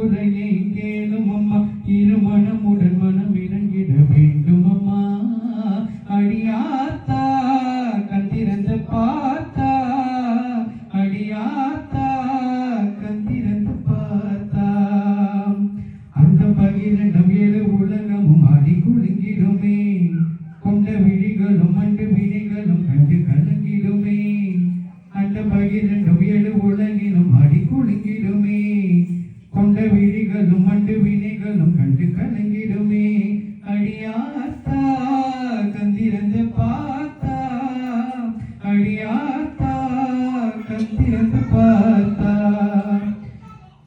குரலை கேளும் அம்மா. இருமணமுடன் மனம் இறங்கிட வேண்டும் அம்மா அடியாத்தா கண்டிருந்த பா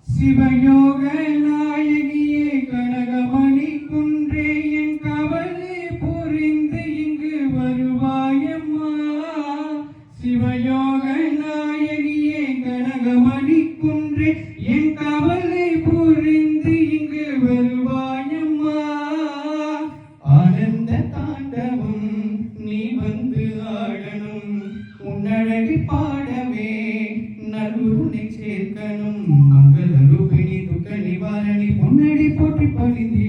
சிவயோ நல்லுருனை சேர்க்கணும் மங்கள ரூபிணி துக்க நிவாரணி பொன்னடி போற்றி பணிந்திடுவோம்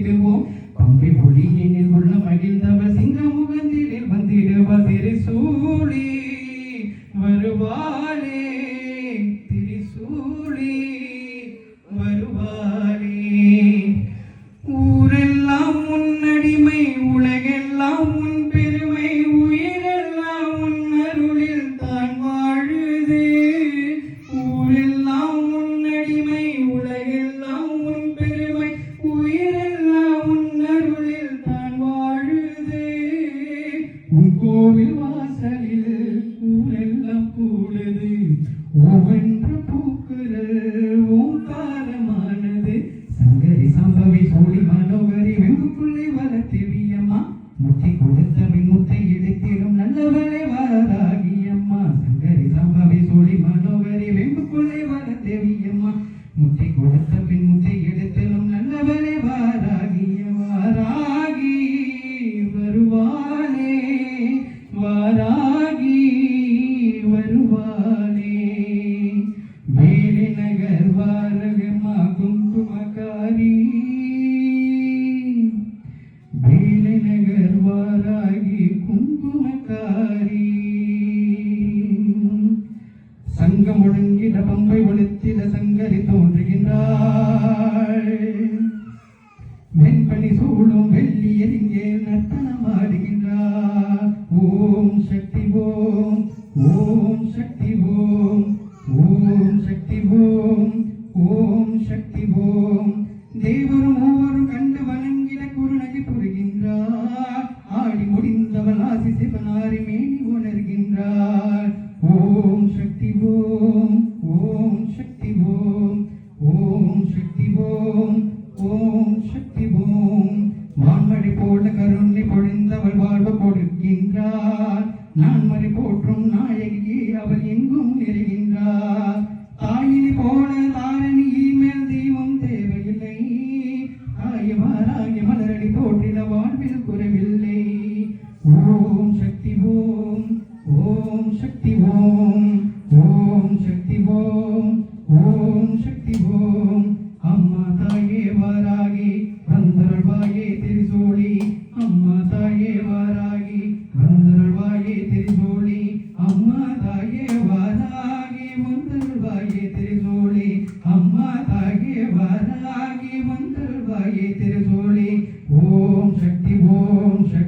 வேலை குங்குமக்காரி. சங்கம் ஒழுங்கிட பம்பை ஒழுத்திட சங்கரி தோன்றுகின்றாள். வெண்பனி சூழும் வெள்ளி எரிங்கே நர்த்தனமாடுகின்றார். ஓம் சக்தி ஓம் ஓம் சக்தி ஓம் ஓம் சக்தி ஓம் ஓம் சக்தி ஓம். தேவரும் சிவனாரி மேனி உணர்கின்றார். ஓம் சக்தி ஓம் ஓம் சக்தி ஓம் ஓம் சக்தி ஓம் ஓம் சக்தி ஓம். வான்மழை போல கருணை பொழிந்தவள் வாழ்வு கொடுக்கின்றார். நான்மறை போற்றும் நாயகியே அவள் எங்கும் நிறைகின்றார். தாயினி போல தாரணி மேல் தெய்வம் தேவையில்லை. ஆயவாராகிய மலரடி போற்றிட வாழ்வில் குறை ஓம் சக்தி ஓம். அம்மா தாயே வாராகி வந்தருள்வாயே திருசோழி அம்மா தாயே வாராகி வந்தருள்வாயே திருசோழி அம்மா தாயே வாராகி வந்தருள்வாயே திருசோழி அம்மா தாயே வாராகி வந்தருள்வாயே திருசோழி ஓம் சக்தி ஓம் சக்தி